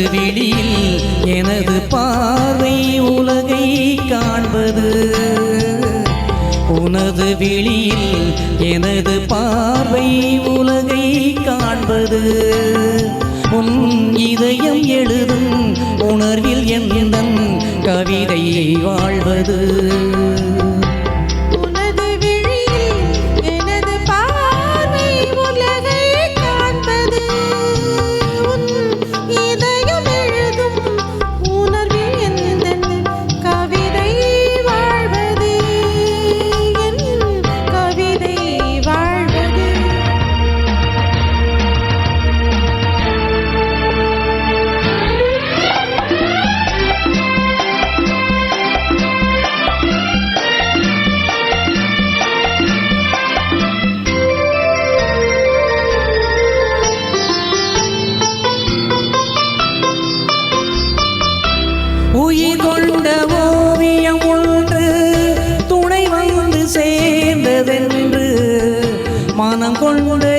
பொது விழியில் எனது பார்வை உலகை காண்பது. உனது விழியில் எனது பார்வை உலகை காண்பது. உன் இதயம் எழுதும் உணர்வில் எந்தன் கவிதையை வாழ்வது. one, one.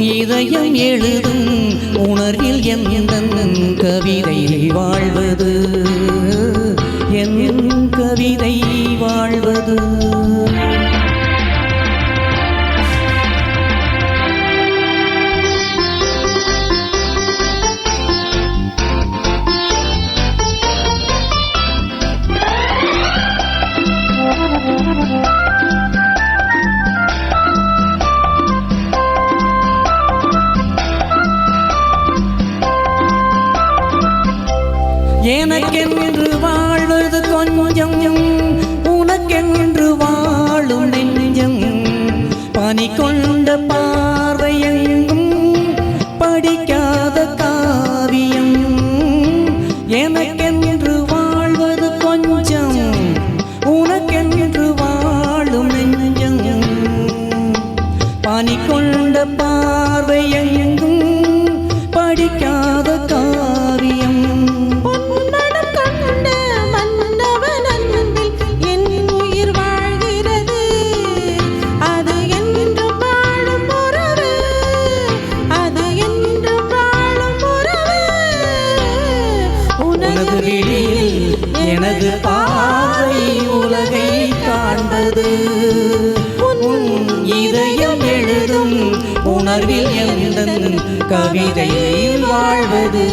இதயம் எழுதும் உணர்வில் எந்த கவிதை வாழ்வது? என் கவிதை வாழ்வது? எனக்கென்று வாழ்வது கொஞ்சம் உனக்கென்று வாழும் நெஞ்சம். பனி கொண்ட பார்வையெங்கும் படிக்காத காவியம். எனக்கென்று வாழ்வது கொஞ்சம் உனக்கென்று வாழும் நெஞ்சம். பனி கொண்ட பார்வையெங்கும் படிக்க உனது விழியில் எனது பார்வை உலகை காண்பது. உன் இதயம் எழுதும் உணர்வில் எந்த கவிதையில் வாழ்வது?